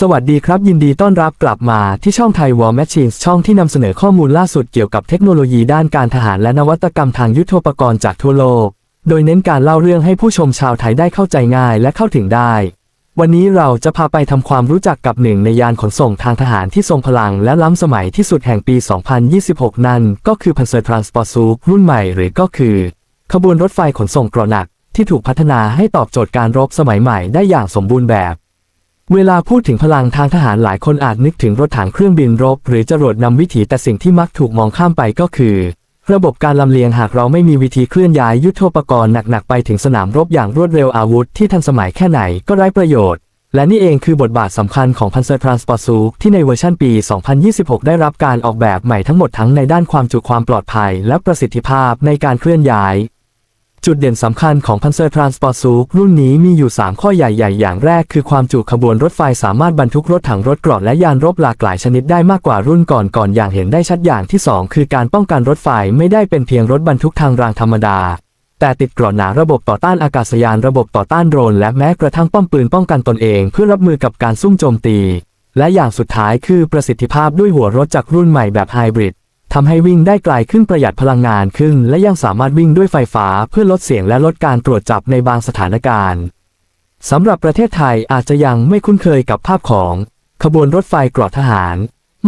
สวัสดีครับ ยินดีต้อนรับกลับมาที่ช่องไทย War Machines ช่องที่นำเสนอข้อมูลล่าสุดเกี่ยวกับเทคโนโลยีด้านการทหารและนวัตกรรมทางยุทโธปกรณ์จากทั่วโลก โดยเน้นการเล่าเรื่องให้ผู้ชมชาวไทยได้เข้าใจง่ายและเข้าถึงได้ วันนี้เราจะพาไปทำความรู้จักกับหนึ่งในยานขนส่งทางทหารที่ทรงพลังและล้ำสมัยที่สุดแห่งปี 2026 นั่นก็คือ Panzer Transport Zug รุ่นใหม่หรือก็คือ ขบวนรถไฟขนส่งเกราะหนักที่ถูกพัฒนาให้ตอบโจทย์การรบสมัยใหม่ได้อย่างสมบูรณ์แบบ เวลาพูดถึงพลังทางทหารหลายคนอาจนึกถึงรถถังเครื่องบินรบ หรือจรวดนำวิถีแต่สิ่งที่มักถูกมองข้ามไปก็คือ ระบบการลำเลียงหากเราไม่มีวิธีเคลื่อนย้ายยุทโธปกรณ์หนักๆไปถึงสนามรบอย่างรวดเร็วอาวุธที่ทันสมัยแค่ไหนก็ไร้ประโยชน์ และนี่เองคือบทบาทสำคัญของ Panzer Transport Zug ที่ในเวอร์ชันปี 2026 ได้รับการออกแบบใหม่ทั้งหมดทั้งในด้านความจุความปลอดภัย และประสิทธิภาพในการเคลื่อนย้าย จุดเด่นสำคัญของ Panzer Transport Zug รุ่นนี้มีอยู่ 3 ข้อใหญ่ ๆ อย่างแรกคือความจุขบวนรถไฟสามารถบรรทุกรถถังรถกราะและยานรบหลากหลายชนิดได้มากกว่ารุ่นก่อนๆอย่างเห็นได้ชัดอย่างที่ 2 คือการป้องกันรถไฟไม่ได้เป็นเพียงรถบรรทุกทางรางธรรมดา แต่ติดกราะหนาระบบต่อต้านอากาศยานระบบต่อต้านโดรนและแม้กระทั่งป้อมปืนป้องกันตนเองเพื่อรับมือกับการซุ่มโจมตี และอย่างสุดท้ายคือประสิทธิภาพด้วยหัวรถจากรุ่นใหม่แบบไฮบริด ทำให้วิ่งได้ไกลขึ้นประหยัดพลังงานขึ้น และยังสามารถวิ่งด้วยไฟฟ้าเพื่อลดเสียงและลดการตรวจจับในบางสถานการณ์สำหรับประเทศไทยอาจจะยังไม่คุ้นเคยกับภาพของ ขบวนรถไฟเกราะทหาร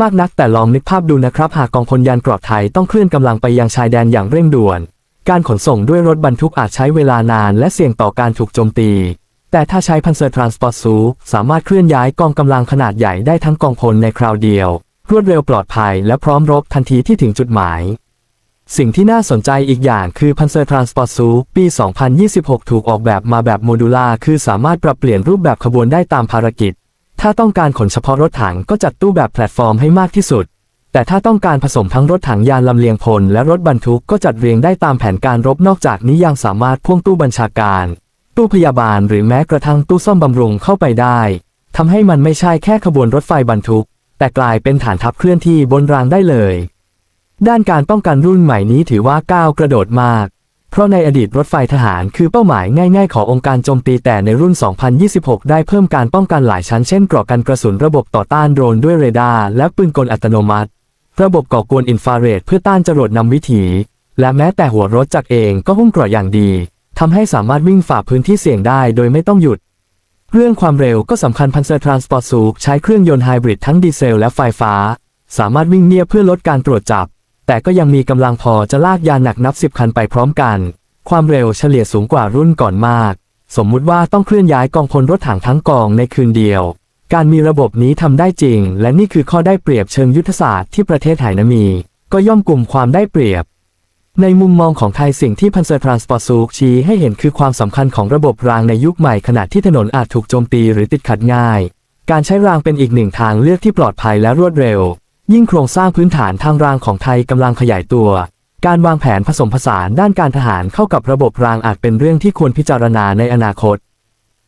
มากนักแต่ลองนึกภาพดูนะครับ หากกองพลยานเกราะไทยต้องเคลื่อนกำลังไปยังชายแดนอย่างเร่งด่วน การขนส่งด้วยรถบรรทุกอาจใช้เวลานานและเสี่ยงต่อการถูกโจมตี แต่ถ้าใช้ Panzer Transport Zug สามารถเคลื่อนย้ายกองกำลังขนาดใหญ่ได้ทั้งกองพลในคราวเดียว รวดเร็วปลอดภัยและพร้อมรบทันทีที่ถึงจุดหมาย สิ่งที่น่าสนใจอีกอย่างคือ Panzer Transport Zug ปี 2026 ถูกออกแบบมาแบบโมดูล่าคือสามารถปรับเปลี่ยนรูปแบบขบวนได้ตามภารกิจ ถ้าต้องการขนเฉพาะรถถังก็จัดตู้แบบแพลตฟอร์มให้มากที่สุด แต่ถ้าต้องการผสมทั้งรถถังยานลำเลียงพลและรถบรรทุกก็จัดเรียงได้ตามแผนการรบนอกจากนี้ยังสามารถพ่วงตู้บัญชาการ ตู้พยาบาลหรือแม้กระทั่งตู้ซ่อมบำรุงเข้าไปได้ทำให้มันไม่ใช่แค่ขบวนรถไฟบรรทุก แต่กลายเป็นฐานทัพเคลื่อนที่บนรางได้เลย ด้านการป้องกันรุ่นใหม่นี้ถือว่าก้าวกระโดดมาก เพราะในอดีตรถไฟทหารคือเป้าหมายง่ายๆ ขององค์การโจมตีแต่ในรุ่น 2026 ได้เพิ่มการป้องกันหลายชั้นเช่นเกราะกันกระสุนระบบต่อต้านโดรนด้วยเรดาร์และปืนกลอัตโนมัติ ระบบก่อกวนอินฟราเรดเพื่อต้านจรวดนำวิถี และแม้แต่หัวรถจักรเองก็หุ้มเกราะอย่างดีทำให้สามารถวิ่งฝ่าพื้นที่เสี่ยงได้โดยไม่ต้องหยุด เรื่องความเร็วก็สำคัญ Panzer Transport Zug ใช้เครื่องยนต์ไฮบริดทั้งดีเซลและไฟฟ้า สามารถวิ่งเนียบเพื่อลดการตรวจจับ แต่ก็ยังมีกำลังพอจะลากยานหนักนับสิบคันไปพร้อมกัน ความเร็วเฉลี่ยสูงกว่ารุ่นก่อนมาก สมมุติว่าต้องเคลื่อนย้ายกองพลรถถังทั้งกองในคืนเดียว การมีระบบนี้ทำได้จริง และนี่คือข้อได้เปรียบเชิงยุทธศาสตร์ที่ประเทศไทยนมี ก็ย่อมกลุ่มความได้เปรียบ ในมุมมองของไทยสิ่งที่ Panzer Transport Zug ชี้ให้เห็นคือความสำคัญของระบบรางในยุคใหม่ขณะที่ถนนอาจถูกโจมตีหรือติดขัดง่าย การใช้รางเป็นอีกหนึ่งทางเลือกที่ปลอดภัยและรวดเร็ว ยิ่งโครงสร้างพื้นฐานทางรางของไทยกำลังขยายตัว การวางแผนผสมผสานด้านการทหารเข้ากับระบบรางอาจเป็นเรื่องที่ควรพิจารณาในอนาคต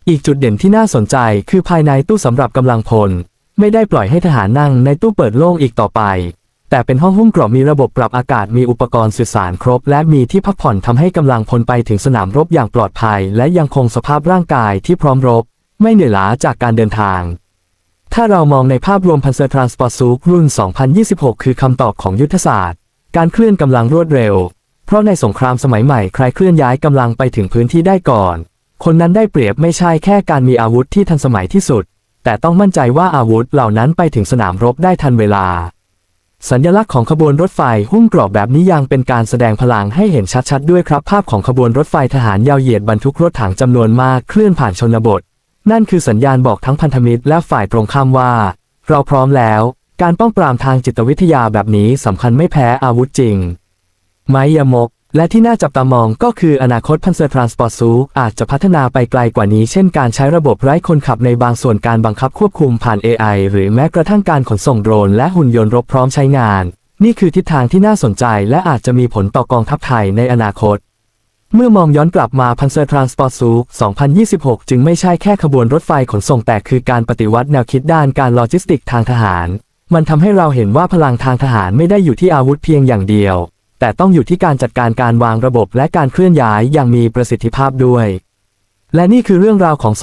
อีกจุดเด่นที่น่าสนใจคือภายในตู้สำหรับกำลังพล ไม่ได้ปล่อยให้ทหารนั่งในตู้เปิดโล่งอีกต่อไป แต่เป็นห้องหุ้มเกราะมีระบบปรับอากาศมีอุปกรณ์สื่อสารครบ และมีที่พักผ่อนทำให้กำลังพลไปถึงสนามรบอย่างปลอดภัย และยังคงสภาพร่างกายที่พร้อมรบ ไม่เหนื่อยล้าจากการเดินทาง ถ้าเรามองในภาพรวม Panzer Transport Zug รุ่น 2026 คือคำตอบของยุทธศาสตร์ การเคลื่อนกำลังรวดเร็ว เพราะในสงครามสมัยใหม่ใครเคลื่อนย้ายกำลังไปถึงพื้นที่ได้ก่อน คนนั้นได้เปรียบไม่ใช่แค่การมีอาวุธที่ทันสมัยที่สุด แต่ต้องมั่นใจว่าอาวุธเหล่านั้นไปถึงสนามรบได้ทันเวลา สัญลักษณ์ของขบวนรถไฟหุ้มกรอบแบบนี้ยังเป็นการแสดงพลังให้เห็นชัดๆ ด้วยครับ ภาพของขบวนรถไฟทหารยาวเหยียดบรรทุกรถถังจำนวนมากเคลื่อนผ่านชนบท นั่นคือสัญญาณบอกทั้งพันธมิตรและฝ่ายตรงข้ามว่า เราพร้อมแล้ว การป้องปรามทางจิตวิทยาแบบนี้สำคัญไม่แพ้อาวุธจริง ไม้ยมก และที่น่าจับตามองก็คืออนาคต Panzer Transport Zug อาจจะพัฒนาไปไกลกว่านี้ เช่นการใช้ระบบไร้คนขับในบางส่วนการบังคับควบคุมผ่าน AI หรือแม้กระทั่งการขนส่งโดรนและหุ่นยนต์รบพร้อมใช้งาน นี่คือทิศทางที่น่าสนใจและอาจจะมีผลต่อกองทัพไทยในอนาคต เมื่อมองย้อนกลับมา Panzer Transport Zug 2026 จึงไม่ใช่แค่ขบวนรถไฟขนส่งแต่คือการปฏิวัติแนวคิดด้านการโลจิสติกทางทหาร มันทำให้เราเห็นว่าพลังทางทหารไม่ได้อยู่ที่อาวุธเพียงอย่างเดียว แต่ต้องอยู่ที่การจัดการการวางระบบและการเคลื่อนย้ายอย่างมีประสิทธิภาพด้วย และนี่คือเรื่องราวของ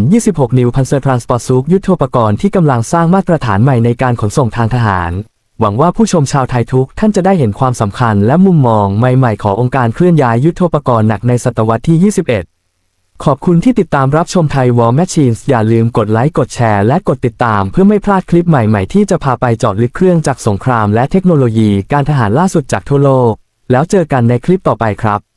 2026 New Panzer Transport Suit ยุทธปกรณ์ที่กำลังสร้างมาตรฐานใหม่ในการขนส่งทางทหาร หวังว่าผู้ชมชาวไทยทุกท่านจะได้เห็นความสำคัญและมุมมองใหม่ๆ ขององค์การเคลื่อนย้ายยุทธปกรณ์หนักในศตวรรษที่ 21 ขอบคุณที่ติดตามรับชมไทยวอลแมชชีนส์อย่าลืมกดไลค์ กดแชร์ และกดติดตามเพื่อไม่พลาดคลิปใหม่ๆ ที่จะพาไปเจาะลึกเครื่องจากรสงครามและเทคโนโลยีการทหารล่าสุดจากทั่วโลก แล้วเจอกันในคลิปต่อไปครับ